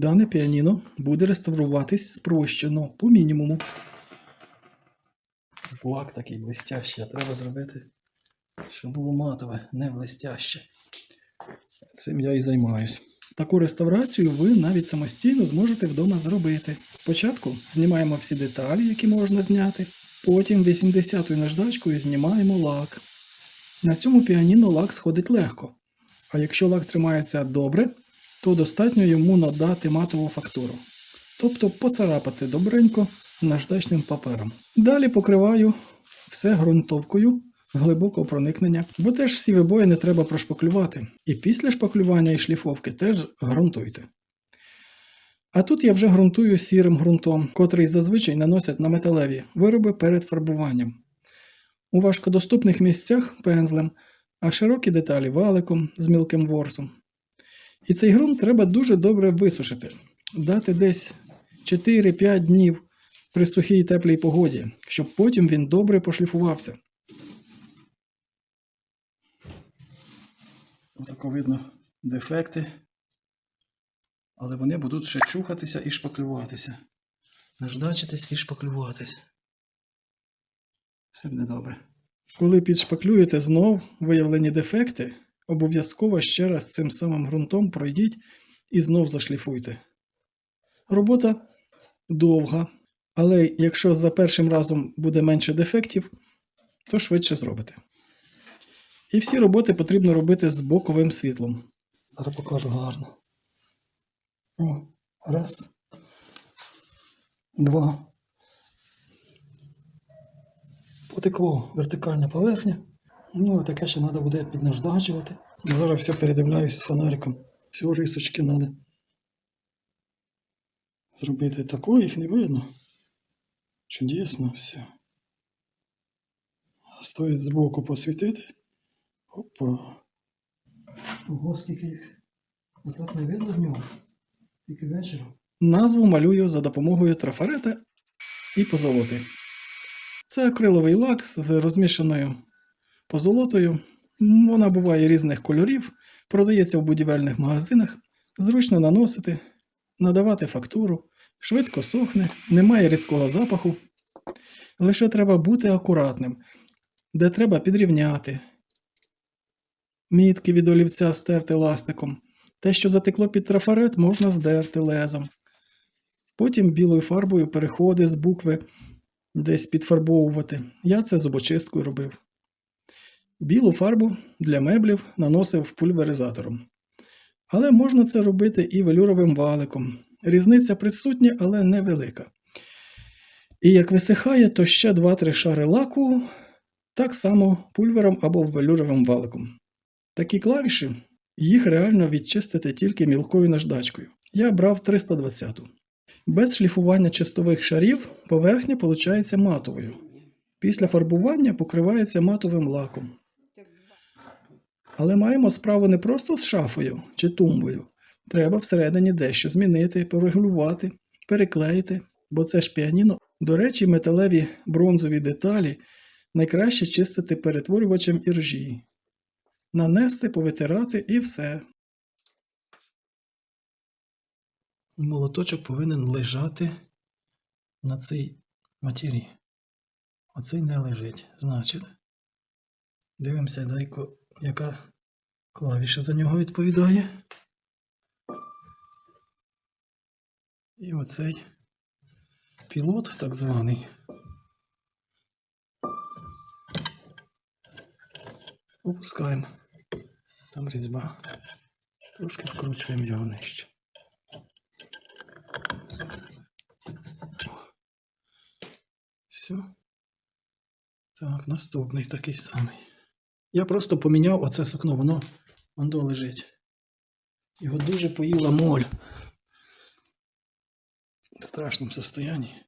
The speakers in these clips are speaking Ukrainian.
Дане піаніно буде реставруватись спрощено по мінімуму. Лак такий блистящий, а треба зробити, щоб було матове, не блистяще. Цим я і займаюсь. Таку реставрацію ви навіть самостійно зможете вдома зробити. Спочатку знімаємо всі деталі, які можна зняти, потім 80-ю наждачкою знімаємо лак. На цьому піаніно лак сходить легко. А якщо лак тримається добре, то достатньо йому надати матову фактуру. Тобто поцарапати добренько наждачним папером. Далі покриваю все ґрунтовкою глибокого проникнення, бо теж всі вибої не треба прошпаклювати. І після шпаклювання і шліфовки теж ґрунтуйте. А тут я вже ґрунтую сірим ґрунтом, котрий зазвичай наносять на металеві вироби перед фарбуванням. У важкодоступних місцях пензлем, а широкі деталі валиком з мілким ворсом. І цей ґрунт треба дуже добре висушити, дати десь 4-5 днів при сухій теплій погоді, щоб потім він добре пошліфувався. Отако видно дефекти, але вони будуть ще чухатися і шпаклюватися. Наждачитись і шпаклюватись. Все буде добре. Коли підшпаклюєте знов виявлені дефекти, обов'язково ще раз цим самим ґрунтом пройдіть і знов зашліфуйте. Робота довга, але якщо за першим разом буде менше дефектів, то швидше зробите. І всі роботи потрібно робити з боковим світлом. Зараз покажу гарно. О, раз. Два. Потекло вертикальна поверхня. Ну, таке ще треба буде піднаждачувати. Зараз все передивляюсь з фонариком. Всього рисочки треба. Зробити тако, їх не видно. Чудесно все. А стоїть збоку посвітити. Опа. Ого, скільки їх. Отак не видно в нього. Тільки вечором. Назву малюю за допомогою трафарета і позолоти. Це акриловий лак з розмішаною позолотою. Вона буває різних кольорів, продається в будівельних магазинах, зручно наносити, надавати фактуру, швидко сохне, немає різкого запаху. Лише треба бути акуратним, де треба підрівняти, мітки від олівця стерти ластиком. Те, що затекло під трафарет, можна здерти лезом. Потім білою фарбою переходи з букви десь підфарбовувати. Я це зубочисткою робив. Білу фарбу для меблів наносив пульверизатором. Але можна це робити і велюровим валиком. Різниця присутня, але невелика. І як висихає, то ще 2-3 шари лаку, так само пульвером або велюровим валиком. Такі клавіші, їх реально відчистити тільки мілкою наждачкою. Я брав 320. Без шліфування чистових шарів поверхня виходить матовою. Після фарбування покривається матовим лаком. Але маємо справу не просто з шафою чи тумбою. Треба всередині дещо змінити, порегулювати, переклеїти, бо це ж піаніно. До речі, металеві бронзові деталі найкраще чистити перетворювачем іржі. Нанести, повитирати і все. Молоточок повинен лежати на цій матірі. Оцей не лежить. Значить, дивимося, зайко, яка клавіша за нього відповідає. І оцей пілот, так званий. Опускаємо. Там різьба. Трошки вкручуємо його нижче. Все. Так, наступний такий самий. Я просто поміняв оце сукно, воно воно лежить. Його дуже поїла моль. В страшному состоянні.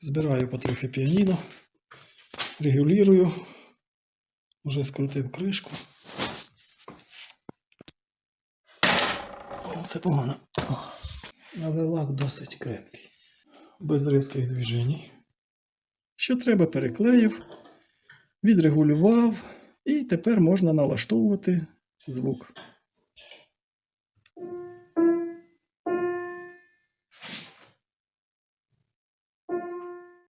Збираю потрохи піаніно, регулюю. Уже скрутив кришку. О, це погано. Але лак досить крепкий. Без різких движень. Що треба, переклеїв, відрегулював, і тепер можна налаштовувати звук.